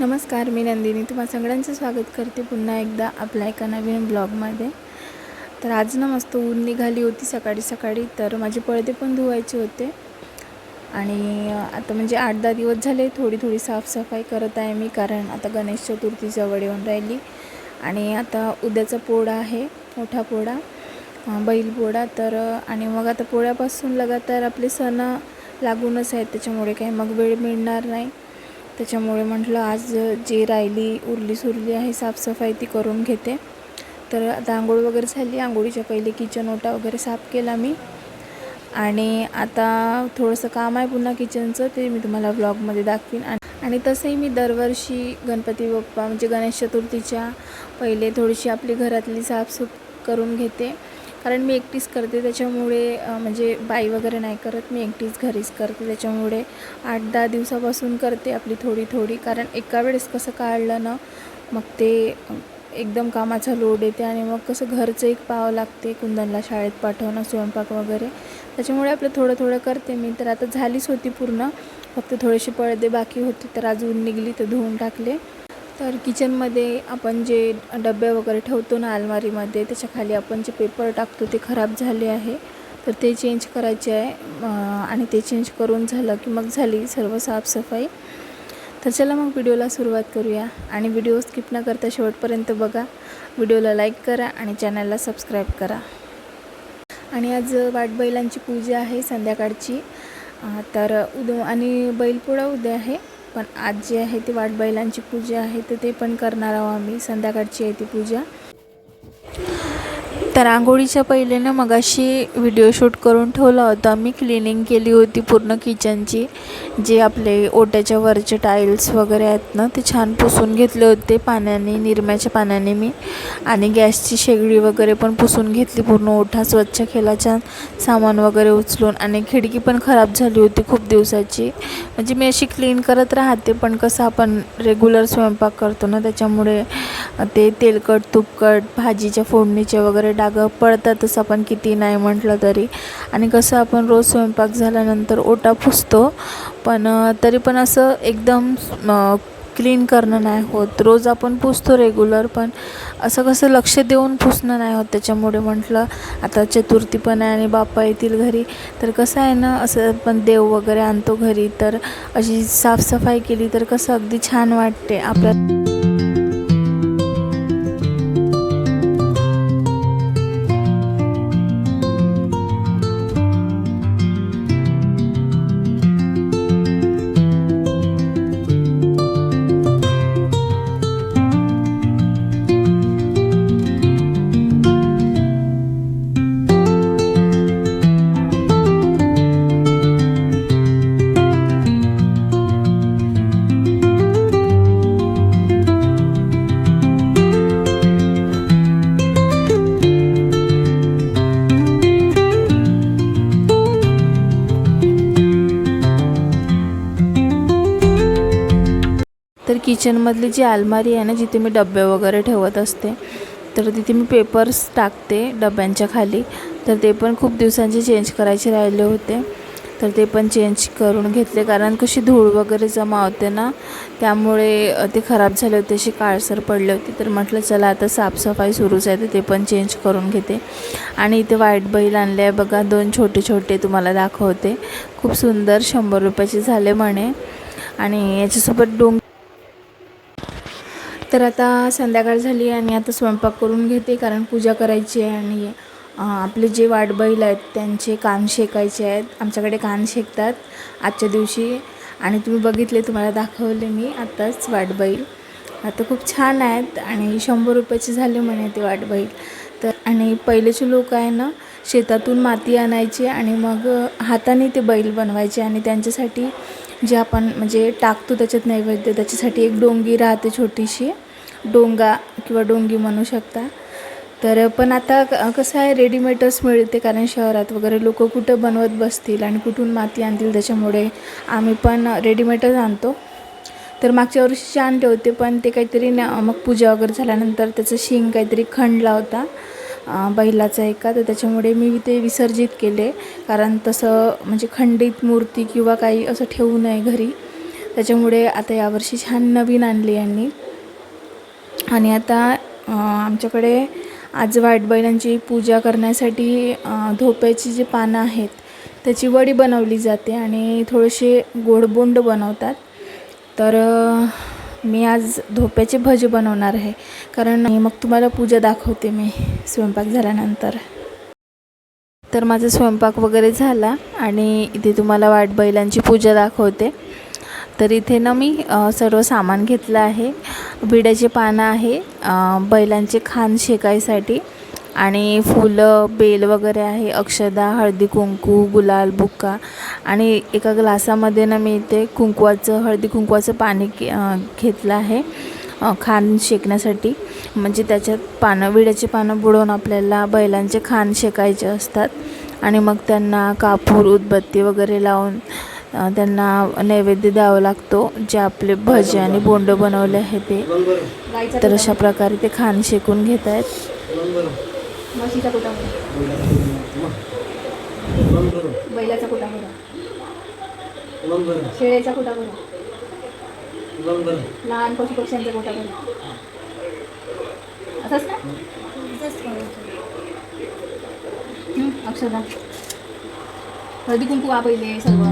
नमस्कार मी नंदिनी. तुम्हा सगळ्यांचं स्वागत करते पुन्हा एकदा आपल्या एका नवीन ब्लॉगमध्ये. तर आज ना मस्त ऊन निघाली होती सकाळी सकाळी तर माझे पडदे पण धुवायचे होते. आणि आता म्हणजे आठ दहा दिवस झाले थोडी थोडी साफसफाई करत आहे मी कारण आता गणेश चतुर्थी जवळ येऊन राहिली. आणि आता उद्याचा पोळा आहे मोठा पोळा बैलपोळा बैल पोळा. तर आणि मग आता पोळ्यापासून लगातार आपले सण लागूनच आहेत त्याच्यामुळे काही मग वेळ मिळणार नाही. त्याच्यामुळे म्हटलं आज जी राहिली उरली सुरली आहे साफसफाई ती करून घेते. तर आता आंघोळ वगैरे झाली. आंघोळीच्या पहिले किचन ओटा वगैरे साफ केला मी. आणि आता थोडंसं काम आहे पुन्हा किचनचं ते मी तुम्हाला व्लॉगमध्ये दाखवीन. आणि आणि तसंही मी दरवर्षी गणपती बाप्पा म्हणजे गणेश चतुर्थीच्या पहिले थोडीशी आपली घरातली साफसूफ करून घेते. कारण मी एकटीच करते त्याच्यामुळे म्हणजे बाई वगैरे नाही करत मी एकटीच घरीच करते त्याच्यामुळे आठ दहा दिवसापासून करते आपली थोडी थोडी. कारण एका वेळेस कसं काढलं ना मग ते एकदम कामाचा लोड येते आणि मग कसं घरचं एक पाव लागते कुंदनला शाळेत पाठवणं स्वयंपाक वगैरे. त्याच्यामुळे आपलं थोडं थोडं करते मी. तर आता झालीच होती पूर्ण फक्त थोडेसे पडदे बाकी होते तर आज ऊन निघली तर धुवून टाकले. तर किचनमध्ये आपण जे डबे वगैरे ठेवतो ना अलमारीमध्ये त्याच्याखाली आपण जे पेपर टाकतो ते खराब झाले आहे. तर ते चेंज करायचे आहे आणि ते चेंज करून झालं की मग झाली सर्व साफसफाई. तर चला मग व्हिडिओला सुरुवात करूया. आणि व्हिडिओ स्किप न करता शेवटपर्यंत बघा. व्हिडिओला लाईक करा आणि चॅनलला सबस्क्राईब करा. आणि आज वाटबैलांची पूजा आहे संध्याकाळची. तर उद्या आणि बैलपोळा उद्या आहे. पण आज जे आहे ते वाटबैलांची पूजा आहे तर ते पण करणार आहोत आम्ही. संध्याकाळची आहे ती पूजा. तर आंघोळीच्या पहिले ना मगाशी व्हिडिओ शूट करून ठेवला होता. मी क्लिनिंग केली होती पूर्ण किचनची जे आपले ओट्याच्या वरचे टाईल्स वगैरे आहेत ना ते छान पुसून घेतले होते पाण्याने निरम्याच्या पाण्याने मी. आणि गॅसची शेगडी वगैरे पण पुसून घेतली पूर्ण ओठा स्वच्छ केला छान सामान वगैरे उचलून. आणि खिडकी पण खराब झाली होती खूप दिवसाची. म्हणजे मी अशी क्लीन करत राहते पण कसं आपण रेग्युलर स्वयंपाक करतो ना त्याच्यामुळे ते तेलकट तुपकट भाजीच्या फोडणीचे वगैरे डागं पडतातच आपण किती नाही म्हटलं तरी. आणि कसं आपण रोज स्वयंपाक झाल्यानंतर ओटा पुसतो पण तरी पण असं एकदम क्लीन करणं नाही होत. रोज आपण पुसतो रेग्युलर पण असं कसं लक्ष देऊन पुसणं नाही होत त्याच्यामुळे म्हटलं आता चतुर्थी पण आहे आणि बाप्पा येतील घरी तर कसं आहे ना असं आपण देव वगैरे आणतो घरी तर अशी साफसफाई केली तर कसं अगदी छान वाटते आपल्या तर किचनमधली जी अलमारी आहे ना जिथे मी डबे वगैरे ठेवत असते तर तिथे मी पेपर्स टाकते डब्यांच्या खाली. तर ते पण खूप दिवसांचे चेंज करायचे राहिले होते. तर ते पण चेंज करून घेतले. कारण कशी धूळ वगैरे जमा होते ना त्यामुळे ते खराब झाले होते अशी काळसर पडले होते. तर म्हटलं चला आता साफसफाई सुरूच आहे. तर ते पण चेंज करून घेते. आणि इथे व्हाईट बैल आणले आहे बघा दोन छोटे छोटे तुम्हाला दाखवते. खूप सुंदर शंभर रुपयाचे झाले म्हणे. आणि याच्यासोबत डोंग तर आता संध्याकाळ झाली आणि आता स्वयंपाक करून घेते कारण पूजा करायची आहे आणि आपले जे वाटबैल आहेत त्यांचे कान शेकायचे आहेत. आमच्याकडे कान शेकतात आजच्या दिवशी. आणि तुम्ही बघितले तुम्हाला दाखवले मी आत्ताच वाटबैल. आता खूप छान आहेत आणि शंभर रुपयाचे झाले म्हणे ते वाटबैल. तर आणि पहिलेचे लोक आहे ना शेतातून माती आणायचे आणि मग हाताने ते बैल बनवायचे आणि त्यांच्यासाठी जे आपण म्हणजे टाकतो त्याच्यात नैवेद्य त्याच्यासाठी एक डोंगी राहते छोटीशी. डोंगा किंवा डोंगी म्हणू शकता. तर पण आता क- कसं आहे रेडीमेडच मिळते कारण शहरात वगैरे लोक कुठं बनवत बसतील आणि कुठून माती आणतील त्याच्यामुळे आम्ही पण रेडीमेडच आणतो. तर मागच्या वर्षी आणले होते पण ते काहीतरी न मग पूजा वगैरे झाल्यानंतर त्याचं शिंग काहीतरी खंडला होता बैलाचा एका. तर त्याच्यामुळे मी ते विसर्जित केले कारण तसं म्हणजे खंडित मूर्ती किंवा काही असं ठेवू नये घरी. त्याच्यामुळे आता यावर्षी छान नवीन आणली यांनी. आणि आता आमच्याकडे आज वाटबैलांची पूजा करण्यासाठी धोप्याची जी पानं आहेत त्याची वडी बनवली जाते आणि थोडेसे गोडबोंड बनवतात. तर मी आज धोप्याचे भजे बनवणार आहे. कारण मग तुम्हाला पूजा दाखवते मी स्वयंपाक झाल्यानंतर. तर माझा स्वयंपाक वगैरे झाला आणि इथे तुम्हाला वाटबैलांची पूजा दाखवते. तर इथे ना मी सर्व सामान घेतलं आहे. विड्याचे पानं आहे बैलांचे खान शेकायसाठी आणि फुलं बेल वगैरे आहे अक्षदा हळदी कुंकू गुलाल बुक्का आणि एका ग्लासामध्ये ना मी इथे कुंकवाचं हळदी कुंकवाचं पाणी के- घेतलं आहे खान शेकण्यासाठी. म्हणजे त्याच्यात पानं विड्याचे पानं बुडवून आपल्याला बैलांचे खान शेकायचे असतात आणि मग त्यांना कापूर उदबत्ती वगैरे लावून त्यांना नैवेद्य द्यावा लागतो जे आपले भजे आणि बोंड बनवले आहे ते. तर अशा प्रकारे ते खाण शेकून घेत आहेत. कुठा बैलाचा कुठा कुठा लहान पशु पक्ष्यांचा कुठा असंच ना अक्षदा हळदी कुंकू वापरले सर्व.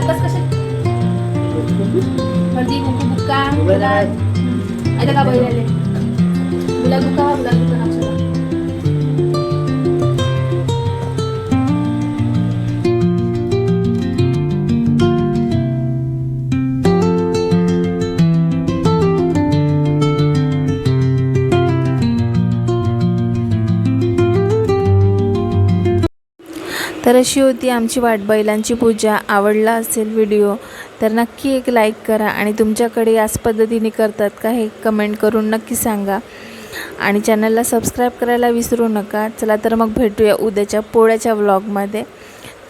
हात बस कसे हळदी कुंकू बुक्का गुलाल आता का बैलाले गुलाल बुक्का हा गुलाल बुक्का तर अशी होती आमची वाटबैलांची पूजा. आवडला असेल व्हिडिओ तर नक्की एक लाईक करा आणि तुमच्याकडे याच पद्धतीने करतात का हे कमेंट करून नक्की सांगा. आणि चॅनलला सबस्क्राईब करायला विसरू नका. चला तर मग भेटूया उद्याच्या पोळ्याच्या व्लॉगमध्ये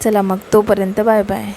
चला मग तोपर्यंत बाय बाय.